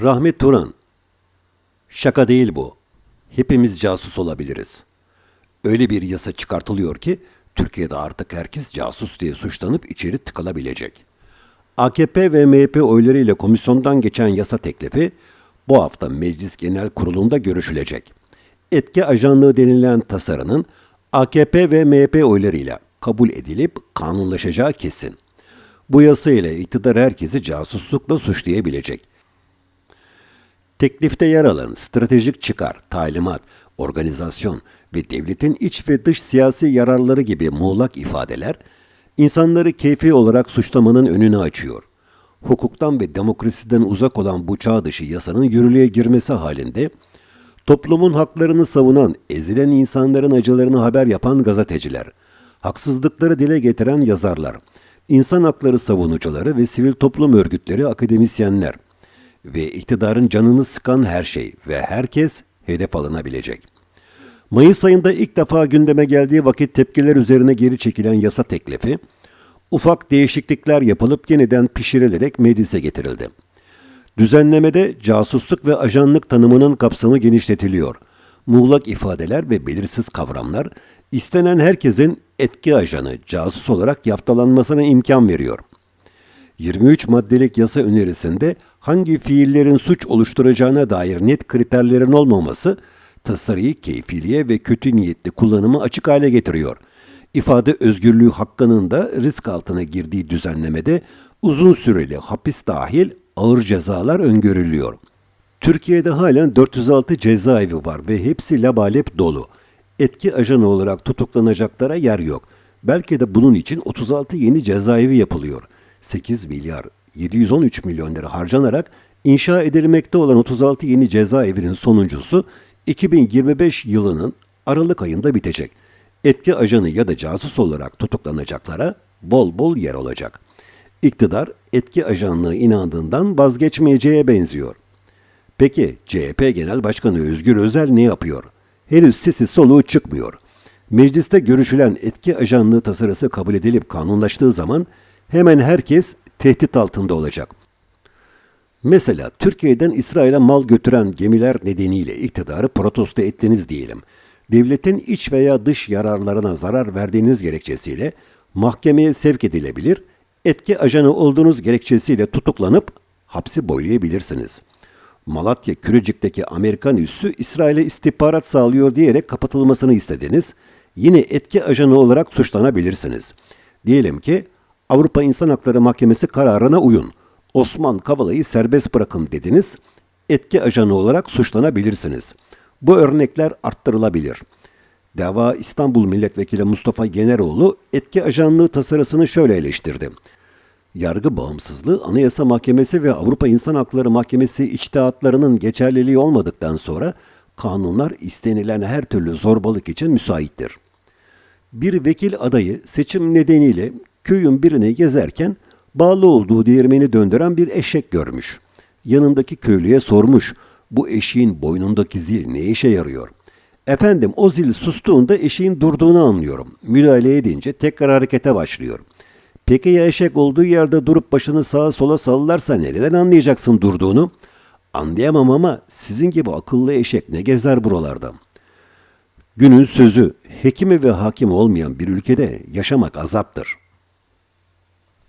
Rahmet Turan. Şaka değil bu. Hepimiz casus olabiliriz. Öyle bir yasa çıkartılıyor ki Türkiye'de artık herkes casus diye suçlanıp içeri tıkılabilecek. AKP ve MHP oylarıyla komisyondan geçen yasa teklifi bu hafta Meclis Genel Kurulu'nda görüşülecek. Etki ajanlığı denilen tasarının AKP ve MHP oylarıyla kabul edilip kanunlaşacağı kesin. Bu yasa ile iktidar herkesi casuslukla suçlayabilecek. Teklifte yer alan stratejik çıkar, talimat, organizasyon ve devletin iç ve dış siyasi yararları gibi muğlak ifadeler, insanları keyfi olarak suçlamanın önünü açıyor. Hukuktan ve demokrasiden uzak olan bu çağ dışı yasanın yürürlüğe girmesi halinde, toplumun haklarını savunan, ezilen insanların acılarını haber yapan gazeteciler, haksızlıkları dile getiren yazarlar, insan hakları savunucuları ve sivil toplum örgütleri akademisyenler, ve iktidarın canını sıkan her şey ve herkes hedef alınabilecek. Mayıs ayında ilk defa gündeme geldiği vakit tepkiler üzerine geri çekilen yasa teklifi, ufak değişiklikler yapılıp yeniden pişirilerek meclise getirildi. Düzenlemede casusluk ve ajanlık tanımının kapsamı genişletiliyor. Muğlak ifadeler ve belirsiz kavramlar istenen herkesin etki ajanı, casus olarak yaftalanmasına imkan veriyor. 23 maddelik yasa önerisinde hangi fiillerin suç oluşturacağına dair net kriterlerin olmaması tasarıyı keyfiliğe ve kötü niyetli kullanımı açık hale getiriyor. İfade özgürlüğü hakkının da risk altına girdiği düzenlemede uzun süreli hapis dahil ağır cezalar öngörülüyor. Türkiye'de halen 406 cezaevi var ve hepsi labalep dolu. Etki ajanı olarak tutuklanacaklara yer yok. Belki de bunun için 36 yeni cezaevi yapılıyor. 8 milyar 713 milyon lira harcanarak inşa edilmekte olan 36 yeni cezaevinin sonuncusu 2025 yılının Aralık ayında bitecek. Etki ajanı ya da casus olarak tutuklanacaklara bol bol yer olacak. İktidar etki ajanlığı inandığından vazgeçmeyeceğe benziyor. Peki CHP Genel Başkanı Özgür Özel ne yapıyor? Henüz sesi soluğu çıkmıyor. Mecliste görüşülen etki ajanlığı tasarısı kabul edilip kanunlaştığı zaman hemen herkes tehdit altında olacak. Mesela Türkiye'den İsrail'e mal götüren gemiler nedeniyle iktidarı protesto ettiniz diyelim. Devletin iç veya dış yararlarına zarar verdiğiniz gerekçesiyle mahkemeye sevk edilebilir, etki ajanı olduğunuz gerekçesiyle tutuklanıp hapsi boylayabilirsiniz. Malatya Kürücük'teki Amerikan üssü İsrail'e istihbarat sağlıyor diyerek kapatılmasını istediniz. Yine etki ajanı olarak suçlanabilirsiniz. Diyelim ki Avrupa İnsan Hakları Mahkemesi kararına uyun. Osman Kavala'yı serbest bırakın dediniz. Etki ajanı olarak suçlanabilirsiniz. Bu örnekler arttırılabilir. Dava İstanbul Milletvekili Mustafa Generoğlu etki ajanlığı tasarısını şöyle eleştirdi. Yargı bağımsızlığı Anayasa Mahkemesi ve Avrupa İnsan Hakları Mahkemesi içtihatlarının geçerliliği olmadıktan sonra kanunlar istenilen her türlü zorbalık için müsaittir. Bir vekil adayı seçim nedeniyle köyün birini gezerken bağlı olduğu değirmeni döndüren bir eşek görmüş. Yanındaki köylüye sormuş, bu eşeğin boynundaki zil ne işe yarıyor? Efendim o zil sustuğunda eşeğin durduğunu anlıyorum. Müdahale edince tekrar harekete başlıyor. Peki ya eşek olduğu yerde durup başını sağa sola sallarsa nereden anlayacaksın durduğunu? Anlayamam ama sizin gibi akıllı eşek ne gezer buralarda? Günün sözü, hekimi ve hakimi olmayan bir ülkede yaşamak azaptır.''